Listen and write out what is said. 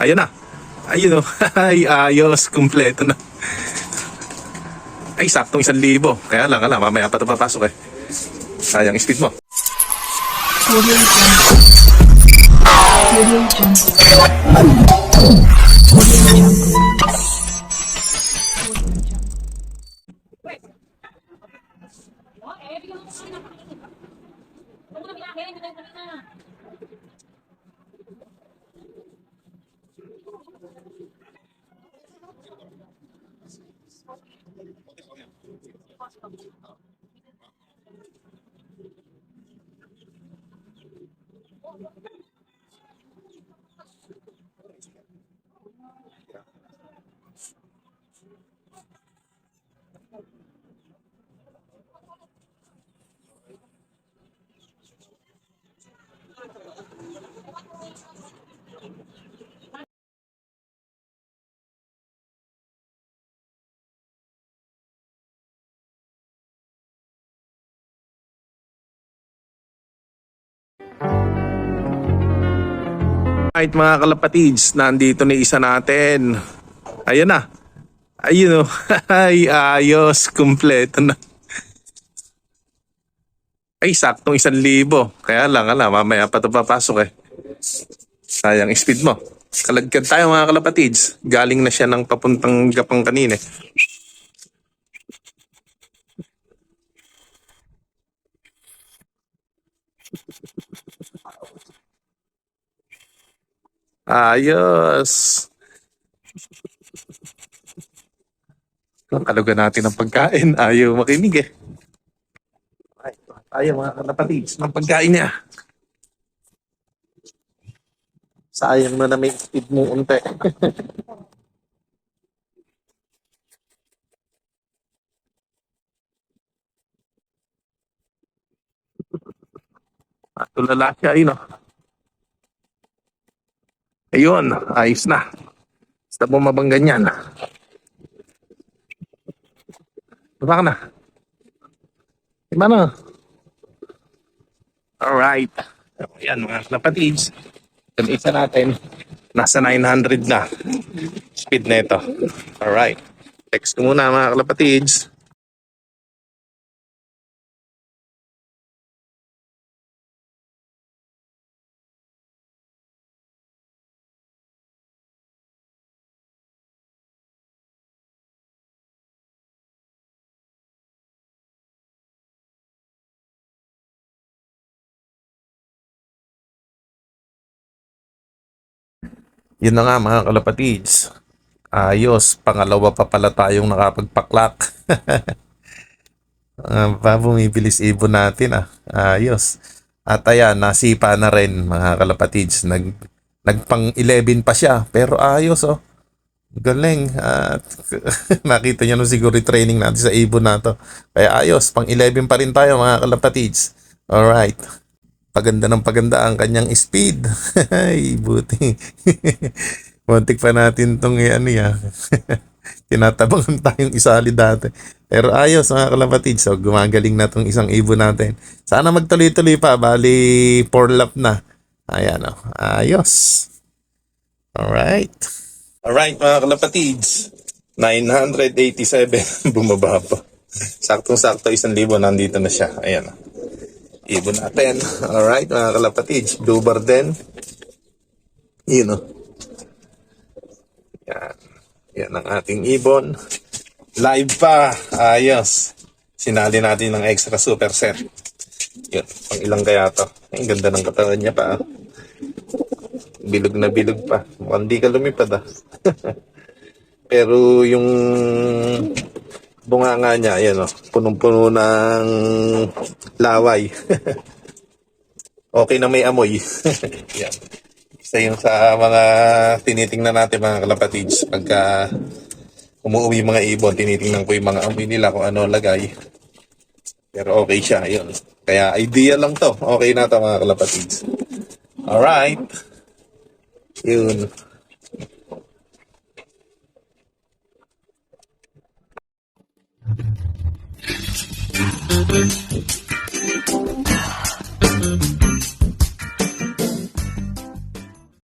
Ayun na. Ayun o. Ay, ayos. Kumpleto na. Ay, saktong isang libo. Kaya lang, alam, mamaya pa ito papasok eh. Sayang speed mo. Audio Jungle. Audio. 있습니다. Right mga kalapatids, nandito na isa natin. Ayan na. Ayun o. Ay, ayos. Kumpleto na. Ay, saktong isang libo. Kaya lang, alam, mamaya pa ito papasok eh. Sayang speed mo. Kalagkad tayo mga kalapatids. Galing na siya ng papuntang Gapang kanina. Ayos. Ang kalugan natin ng pagkain. Ayaw makinig eh. Ay, ayaw mga kalapatids ng pagkain niya. Sayang na na may speed mo unti. Tulala siya, ayun oh. Ayun, ayos na. Basta bumabang ganyan. Baba ka na. Diba na? Alright. Ayan mga kalapatids. Yung isa natin, nasa 900 na. Speed na ito. Alright. Text ko muna mga kalapatids. Yun na nga mga kalapatids. Ayos, pangalawa pa pala tayong nakapagpaklak. uh, pa bumibilis ibon natin ah. Ayos. At ayan, nasipa na rin mga kalapatids. Nag, nagpang 11 pa siya. Pero ayos oh. Galing. At nakita niyo no siguro training natin sa ibon na to. Kaya ayos, pang 11 pa rin tayo mga kalapatids. Alright paganda ng paganda ang kanyang speed. Ay, buti. Muntik pa natin tong ano ya. Tinatabangan tayong isali dati. Pero ayos mga kalapatid. So gumagaling na tong isang ibon natin. Sana magtuloy-tuloy pa. Bali 4 lap na. Ayan o. Ayos. Alright. Alright mga kalapatids. 987. Bumaba pa. Saktong-sakto isang libo nandito na siya. Ayan o. Ibon natin. Alright, mga kalapatids. Blue bar din. Yun o. Yan. Yan ang ating ibon. Live pa. Ayos. Sinali natin ng extra super set. Yun. Pang ilang kaya to. Ang ganda ng katawan niya pa. ah. Bilog na bilog pa. Mukhang di ka lumipad ah. Pero yung bunganga niya, ayan o, punong-puno ng laway. okay na may amoy. yan. Isa yung sa mga tinitingnan natin mga kalapatids. Pagka umuwi mga ibon, tinitingnan ko yung mga amoy nila kung ano lagay. Pero okay siya, yun. Kaya idea lang to. Okay na to mga kalapatids. Alright. Yun. ああ。